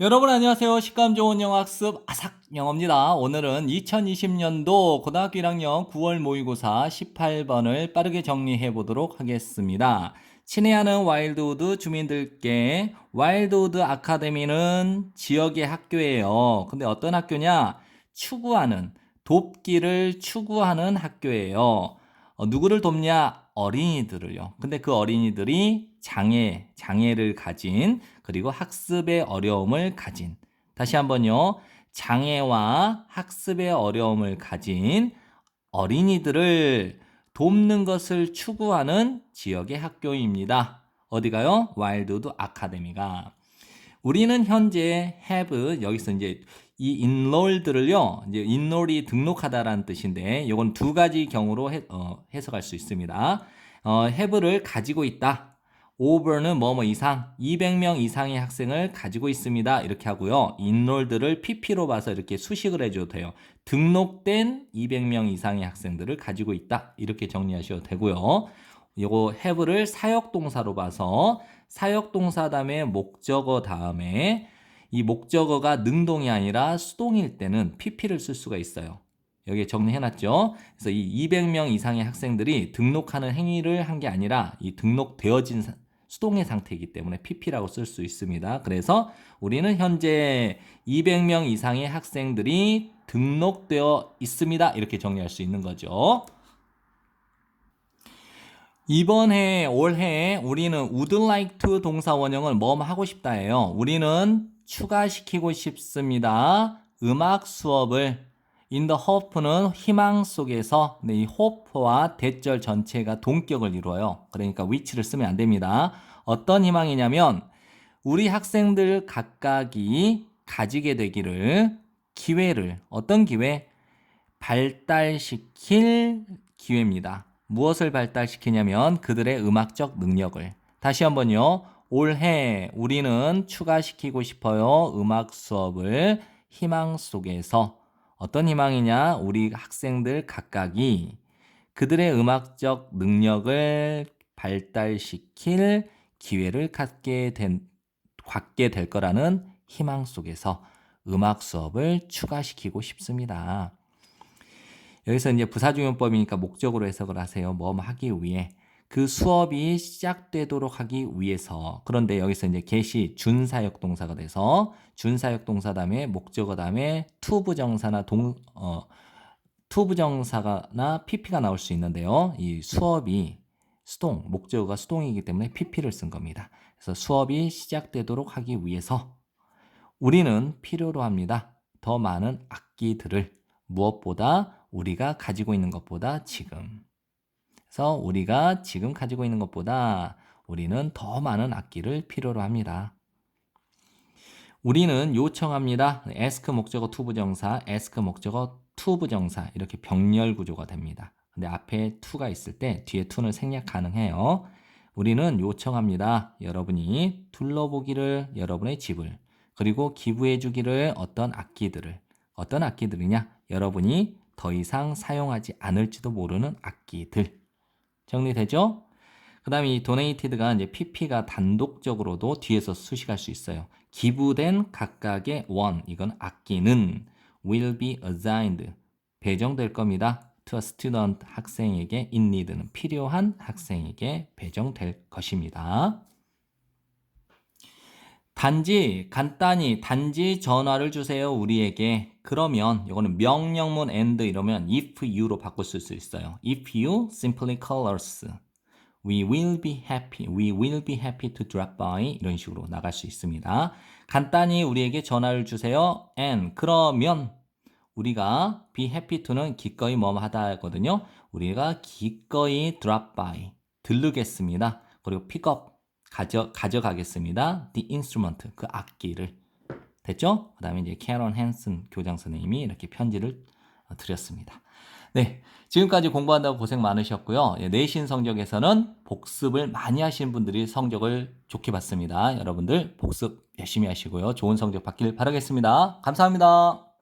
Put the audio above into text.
여러분 안녕하세요. 식감 좋은 영어 학습 아삭 영어입니다. 오늘은 2020년도 고등학교 1학년 9월 모의고사 18번을 빠르게 정리해 보도록 하겠습니다. 친애하는 와일드우드 주민들께 와일드우드 아카데미는 지역의 학교예요. 근데 어떤 학교냐? 추구하는 돕기를 추구하는 학교예요. 어, 누구를 돕냐? 어린이들을요. 근데 그 어린이들이 장애, 장애를 가진 그리고 학습의 어려움을 가진 다시 한번요. 장애와 학습의 어려움을 가진 어린이들을 돕는 것을 추구하는 지역의 학교입니다. 어디가요? 와일드우드 아카데미가. 우리는 현재 have 여기서 이제 이 enrolled를요. 이제 enroll이 등록하다라는 뜻인데 이건 두 가지 경우로 해, 어, 해석할 수 있습니다. 어, have를 가지고 있다. Over는 뭐뭐 이상 200명 이상의 학생을 가지고 있습니다. 이렇게 하고요. enrolled를 pp로 봐서 이렇게 수식을 해줘도 돼요. 등록된 200명 이상의 학생들을 가지고 있다. 이렇게 정리하셔도 되고요. 요거 have를 사역동사로 봐서 사역동사 다음에 목적어 다음에 이 목적어가 능동이 아니라 수동일 때는 pp를 쓸 수가 있어요. 여기에 정리해놨죠. 그래서 이 200명 이상의 학생들이 등록하는 행위를 한 게 아니라 이 등록되어진 사- 수동의 상태이기 때문에 pp라고 쓸 수 있습니다. 그래서 우리는 현재 200명 이상의 학생들이 등록되어 있습니다. 이렇게 정리할 수 있는 거죠. 이번 해, 올해 우리는 would like to 동사 원형을 뭐뭐 하고 싶다예요. 우리는 추가시키고 싶습니다. 음악 수업을 in the hope는 희망 속에서 네, 이 hope와 대절 전체가 동격을 이루어요. 그러니까 which를 쓰면 안 됩니다. 어떤 희망이냐면 우리 학생들 각각이 가지게 되기를 기회를 어떤 기회? 발달시킬 기회입니다. 무엇을 발달시키냐면 그들의 음악적 능력을. 다시 한번요. 올해 우리는 추가시키고 싶어요. 음악 수업을 희망 속에서. 어떤 희망이냐? 우리 학생들 각각이 그들의 음악적 능력을 발달시킬 기회를 갖게 된, 갖게 될 거라는 희망 속에서 음악 수업을 추가시키고 싶습니다. 여기서 이제 부사중용법이니까 목적으로 해석을 하세요. 뭐 하기 위해. 그 수업이 시작되도록 하기 위해서. 그런데 여기서 이제 개시 준사역 동사가 돼서 준사역 동사 다음에 목적어 다음에 투부정사나 동, 어, 투부정사나 pp가 나올 수 있는데요. 이 수업이 수동, 목적어가 수동이기 때문에 pp를 쓴 겁니다. 그래서 수업이 시작되도록 하기 위해서 우리는 필요로 합니다. 더 많은 악기들을 무엇보다 우리가 가지고 있는 것보다 지금. 그래서 우리가 지금 가지고 있는 것보다 우리는 더 많은 악기를 필요로 합니다. 우리는 요청합니다. ask 목적어 투부정사, ask 목적어 투부정사 이렇게 병렬 구조가 됩니다. 근데 앞에 to가 있을 때 뒤에 to는 생략 가능해요. 우리는 요청합니다. 여러분이 둘러보기를 여러분의 집을 그리고 기부해 주기를 어떤 악기들을 어떤 악기들이냐? 여러분이 더 이상 사용하지 않을지도 모르는 악기들. 정리되죠? 그 다음에 이 donate드가 이제 pp가 단독적으로도 뒤에서 수식할 수 있어요. 기부된 각각의 원, 이건 악기는 will be assigned, 배정될 겁니다. to a student, 학생에게 in need는 필요한 학생에게 배정될 것입니다. 단지 간단히 단지 전화를 주세요 우리에게. 그러면 이거는 명령문 and 이러면 if you로 바꿀 수 있어요. If you simply call us. We will be happy. We will be happy to drop by 이런 식으로 나갈 수 있습니다. 간단히 우리에게 전화를 주세요. and 그러면 우리가 be happy to는 기꺼이 뭐뭐 하다거든요. 우리가 기꺼이 drop by. 들르겠습니다. 그리고 pick up 가져, 가져가겠습니다. The instrument, 그 악기를. 됐죠? 그 다음에 이제 캐런 헨슨 교장 선생님이 이렇게 편지를 어, 드렸습니다. 네. 지금까지 공부한다고 고생 많으셨고요. 예, 내신 성적에서는 복습을 많이 하신 분들이 성적을 좋게 봤습니다. 여러분들 복습 열심히 하시고요. 좋은 성적 받길 바라겠습니다. 감사합니다.